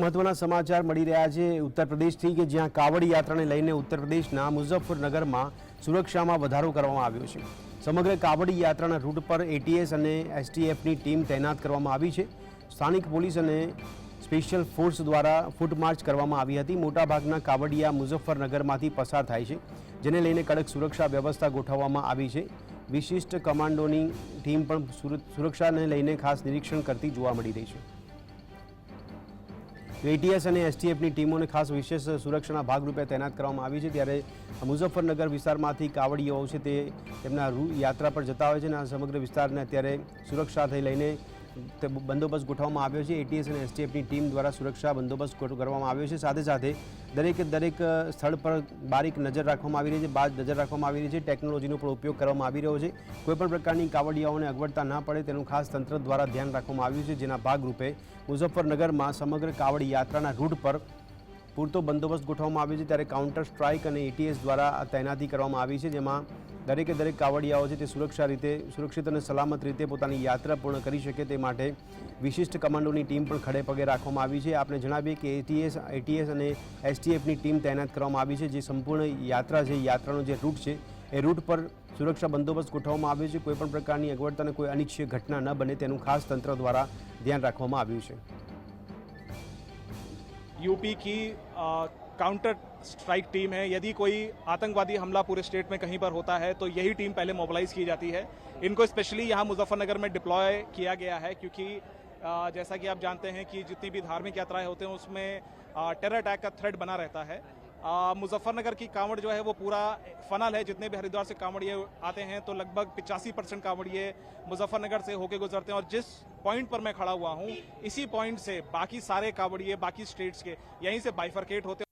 મહત્વના સમાચાર મળી રહ્યા છે. ઉત્તર પ્રદેશથી કે જ્યાં કાવડ યાત્રાને લઈને ઉત્તર પ્રદેશના મુઝફ્ફરનગરમાં સુરક્ષામાં વધારો કરવામાં આવ્યો છે. સમગ્ર કાવડ યાત્રાના રૂટ પર એટીએસ અને એસટીએફની ટીમ તૈનાત કરવામાં આવી છે. સ્થાનિક પોલીસ અને સ્પેશિયલ ફોર્સ દ્વારા ફૂટમાર્ચ કરવામાં આવી હતી. મોટાભાગના કાવડિયા મુઝફ્ફરનગરમાંથી પસાર થાય છે, જેને લઈને કડક સુરક્ષા વ્યવસ્થા ગોઠવવામાં આવી છે. વિશિષ્ટ કમાન્ડોની ટીમ પણ સુરક્ષાને લઈને ખાસ નિરીક્ષણ કરતી જોવા મળી રહી છે. એટીએસ અને એસટીએફની ટીમોને ખાસ વિશેષ સુરક્ષાના ભાગરૂપે તૈનાત કરવામાં આવી છે. ત્યારે મુઝફ્ફરનગર વિસ્તારમાંથી કાવડીઓ છે તે તેમના યાત્રા પર જતા હોય છે અને સમગ્ર વિસ્તારને અત્યારે સુરક્ષાથી લઈને તે બંદોબસ્ત ગોઠવવામાં આવ્યો છે. એટીએસ અને એસટીએફની ટીમ દ્વારા સુરક્ષા બંદોબસ્ત કરવામાં આવ્યો છે. સાથે સાથે દરેકે દરેક સ્થળ પર બારીક નજર રાખવામાં આવી રહી છે બાદ નજર રાખવામાં આવી રહી છે. ટેકનોલોજીનો પણ ઉપયોગ કરવામાં આવી રહ્યો છે. કોઈપણ પ્રકારની કાવડિયાઓને અગવડતા ના પડે તેનું ખાસ તંત્ર દ્વારા ધ્યાન રાખવામાં આવ્યું છે, જેના ભાગરૂપે મુઝફ્ફરનગરમાં સમગ્ર કાવડ યાત્રાના રૂટ પર પૂરતો બંદોબસ્ત ગોઠવવામાં આવ્યો છે. ત્યારે કાઉન્ટર સ્ટ્રાઇક અને એટીએસ દ્વારા તૈનાતી કરવામાં આવી છે, જેમાં દરેકે દરેક કાવડિયાઓ છે તે સુરક્ષા રીતે, સુરક્ષિત અને સલામત રીતે પોતાની યાત્રા પૂર્ણ કરી શકે તે માટે વિશિષ્ટ કમાન્ડોની ટીમ પણ ખડે પગે રાખવામાં આવી છે. આપણે જણાવીએ કે એટીએસ એટીએસ અને એસટીએફની ટીમ તૈનાત કરવામાં આવી છે. જે સંપૂર્ણ યાત્રા છે, યાત્રાનો જે રૂટ છે, એ રૂટ પર સુરક્ષા બંદોબસ્ત ગોઠવવામાં આવ્યો છે. કોઈપણ પ્રકારની અગવડતાને કોઈ અનિચ્છીય ઘટના ન બને તેનું ખાસ તંત્ર દ્વારા ધ્યાન રાખવામાં આવ્યું છે. યુપી કી काउंटर स्ट्राइक टीम है। यदि कोई आतंकवादी हमला पूरे स्टेट में कहीं पर होता है तो यही टीम पहले मोबिलाइज की जाती है। इनको स्पेशली यहाँ मुजफ्फरनगर में डिप्लॉय किया गया है, क्योंकि जैसा कि आप जानते हैं कि जितनी भी धार्मिक यात्राएँ होते हैं, उसमें टेरर अटैक का थ्रेड बना रहता है। मुजफ्फरनगर की कांवड़ जो है, वो पूरा फनल है। जितने भी हरिद्वार से कांवड़िए आते हैं तो लगभग पिचासी परसेंट कांवड़िए मुजफ्फरनगर से होके गुजरते हैं। और जिस पॉइंट पर मैं खड़ा हुआ हूँ, इसी पॉइंट से बाकी सारे कांवड़िए बाकी स्टेट्स के, यहीं से बाइफरकेट होते हैं।